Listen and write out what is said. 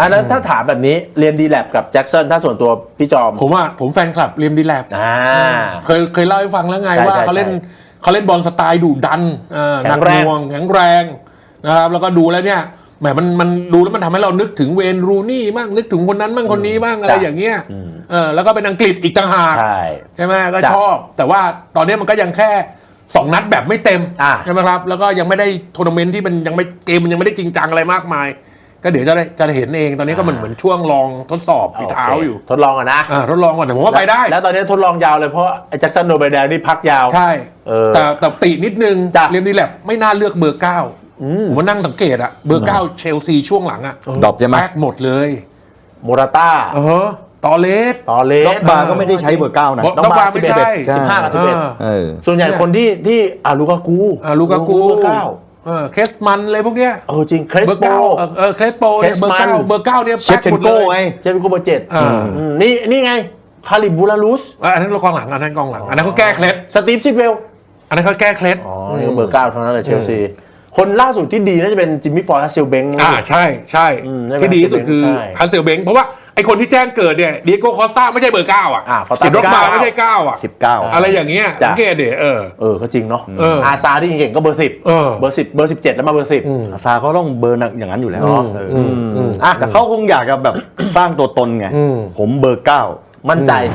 อันนั้นถ้าถามแบบนี้เรียนดีแลบกับแจ็คสันถ้าส่วนตัวพี่จอมผมว่าผมแฟนคลับเรียมดีแลบอ่า เคยเคยเล่าให้ฟังแล้วไงใช่ว่าใช่เขาเล่นใช่เขาเล่นบอลสไตล์ดุดันเอ่อแข็หนังกแรง หน่วงแข็งแรงนะครับแล้วก็ดูแล้วเนี่ยแหมมันมันดูแล้วมันทำให้เรานึกถึงเวนรูนี่มั่งนึกถึงคนนั้นมั่งคนนี้มั่งอะไรอย่างเงี้ยเออแล้วก็เป็นอังกฤษอีกต่างหาก ใช่ ใช่ไหมก็จ้ะชอบ แต่ว่าตอนนี้มันก็ยังแค่สองนัดแบบไม่เต็มอะ ใช่ไหมครับแล้วก็ยังไม่ได้ทัวร์นาเมนต์ที่มันยังไม่เกมมันยังไม่ได้จริงจังอะไรมากมาย ก็เดี๋ยวจะได้จะได้เห็นเองตอนนี้ก็เหมือนเหมือนช่วงลองทดสอบฝีเท้าโคอยู่ทดลองอะนะอ่าทดลองก่อนแต่ผมว่าไปได้ แล้วตอนนี้ทดลองยาวเลยเพราะไอ้แจ็คสันโดนใบแดงนี่พักยาวใช่เออแต่แต่ตินิดนึงจ้ะเรียมดีแลบไม่น่าเลือกเบอร์เก้าผมว่านั่งสังเกตอะเบอร์เก้าเชลซีช่วงหลังอะดรอปใช่ไหมแบกหมดเลยโมราต้าเออตอเลสตอเลด็อกบาร์ก็ไม่ได้ใช้เบอร์เก้านะด็อกบาร์ไม่ใช่สิบห้ากับสิบเอ็ดเออส่วนใหญ่คนที่ที่อ่าลูกากูอ่าลูกากูเบอร์เก้า เออเคสมันอะไรพวกเนี้ยเออจริงเครสเบอร์โป เก้าเออเออเคสโปเนี่ยเบอร์ Cressman เก้าเบอร์เก้าเนี่ยเชฟเชนโก้ไงเจมี่กูเบอร์เจ็ดอ่า อืมนี่นี่ไงคาริบูลารุสเอออันนั้นกองหลังอันนั้นกองหลัง อันนั้นเขาแก้เคล็ดสตีฟซิดเวลอันนั้นเขาแก้เคล็ดอ๋อนี่ก็เบอร์เก้าเท่านั้นเลยเชลซีคนล่าสุดที่ดีน่าจะเป็นจิมมี่ฟอร์ดและซิลเบง อ่าใช่ใช่อืมได้ไหมที่ดีที่สุดคือใช่ ฮันเซลเบงเพราะว่าไอ คนที่แจ้งเกิดเนี่ยดีโก้คอสตาไม่ใช่เบอร์เก้าอะอ่า Costa สิบล็อกบาร์เก้าไม่ใช่เก้าอะสิบเก้าอะไรอย่างเงี้ยจ้ะ สังเกตเดี๋ยเออ เออ ก็จริงเนาะเอออาซาที่เก่งๆก็เบอร์สิบเออ เบอร์สิบเบอร์สิบเจ็ดแล้วมาเบอร์สิบซาเขาต้องเบอร์หนักอย่างนั้นอยู่แล้วอืมเอออืมอืมอะแต่เขาคงอยากจะแบบ สร้างตัวตนไงอืมผมเบอร์เก้ามั่นใจอ